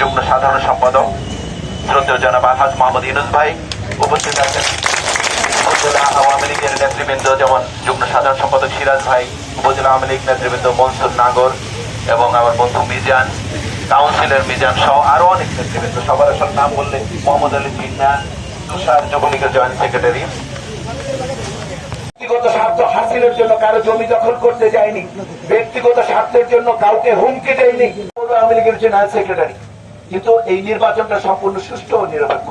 যুগ্ম সাধারণ সম্পাদক, শ্রদ্ধেয় জনাব আলহাজ মোহাম্মদ ইউনুস ভাই, উপস্থিত আছেন। উপজেলা আওয়ামী লীগের নেতৃবৃন্দ যেমন যুগ্ম সাধারণ সম্পাদক সিরাজ ভাই, উপজেলা আওয়ামী লীগ নেতৃবৃন্দ মনসুর নাগর এবং আমার বন্ধু মিজান, কাউন্সিলর মিজান সহ আরও অনেক নেতৃবৃন্দ। সবার আসল নাম বললে মোহাম্মদ আলী জিন্না তুষার যুবলীগের জয়েন্ট সেক্রেটারি। ব্যক্তিগত স্বার্থ হাসিলের জন্য কারও জমি দখল করতে যায়নি। ব্যক্তিগত স্বার্থের জন্য কাউকে হুমকি দেয়নি। আওয়ামী লীগের জেনারেল সেক্রেটারি। কিন্তু এই নির্বাচনটা সম্পূর্ণ সুষ্ঠু ও নিরপেক্ষ।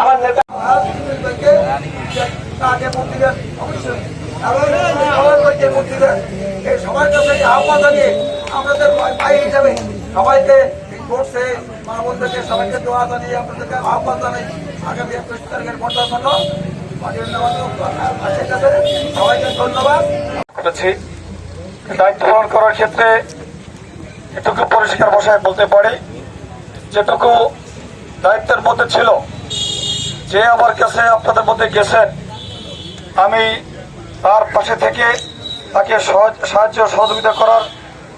আমার নেতা আগামী একুশ তারিখের ধন্যবাদ করেছি দায়িত্ব পালন করার ক্ষেত্রে এটুকু পরিষ্কার ভাষায় বলতে পারি, যেটুকু দায়িত্বের মধ্যে ছিল, যে আমার কাছে আপনাদের মধ্যে গেছেন, আমি তার পাশে থেকে তাকে সাহায্য সহযোগিতা করার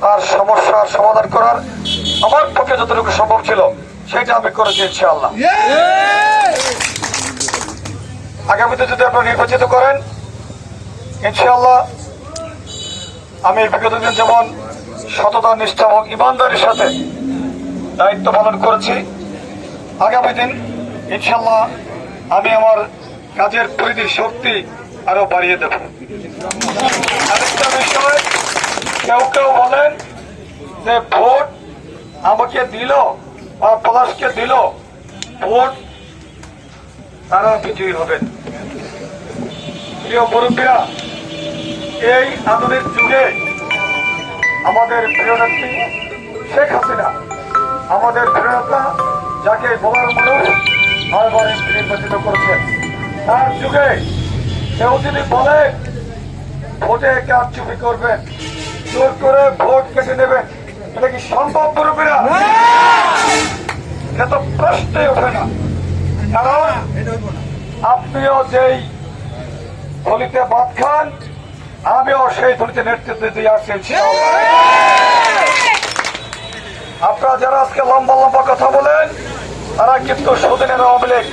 তার সমস্যার সমাধান করার আমার পক্ষে যতটুকু সম্ভব ছিল, সেটা আমি করেছি ইনশাআল্লাহ। আগামীতে যদি আপনারা নির্বাচিত করেন ইনশাল্লাহ আমি বিগত দিন যেমন সততা, নিষ্ঠা এবং ইমানদারির সাথে দায়িত্ব পালন করেছি, আগামী দিন ইনশাল্লাহ আমি আমার কাজের পরিধির শক্তি আরও বাড়িয়ে দেব। আরেকটা বিষয়, কেউ কেউ বলেন যে ভোট আমাকে দিল বা পলাশকে দিল, ভোট তারা বিজয়ী হবেন। প্রিয় মুরব্বীরা এই আধুনিক যুগে আমাদের প্রিয় নেত্রী শেখ হাসিনা আমাদের প্রিয়তা যাকে বলার মানুষ বারবার নির্বাচিত করেছেন তার যুগে কেউ যদি বলে ভোটে কারচুপি করবেন? জোর করে ভোট কেটে নেবেন। এটা কি সম্ভব করবে না! তো প্রশ্নই ওঠে না। কারণ আপনিও যেই থলিতে ভাত খান, আমিও সেই থলিতে নেতৃত্ব দিয়ে আসছি আপনারা যারা আজকে লম্বা লম্বা কথা বলেন, তারা কিন্তু সুদিনের আওয়ামী লীগ,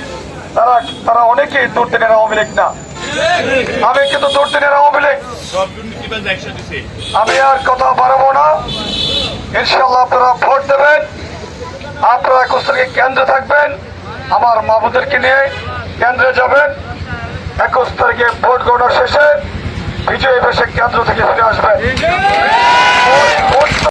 তারা তারা অনেকেই দুর্দিনের আওয়ামী লীগ না। আমি কিন্তু দুর্দিনের আওয়ামী লীগ। আমি আর কথা বাড়াবো না। ইনশাল্লাহ আপনারা ভোট দেবেন। আপনারা তারিখে কেন্দ্রে থাকবেন। আমার মাহবুদেরকে নিয়ে কেন্দ্রে যাবেন। একুশ তারিখে ভোট গণনা শেষে বিজয়ী বেশে কেন্দ্র থেকে ফিরে আসবেন।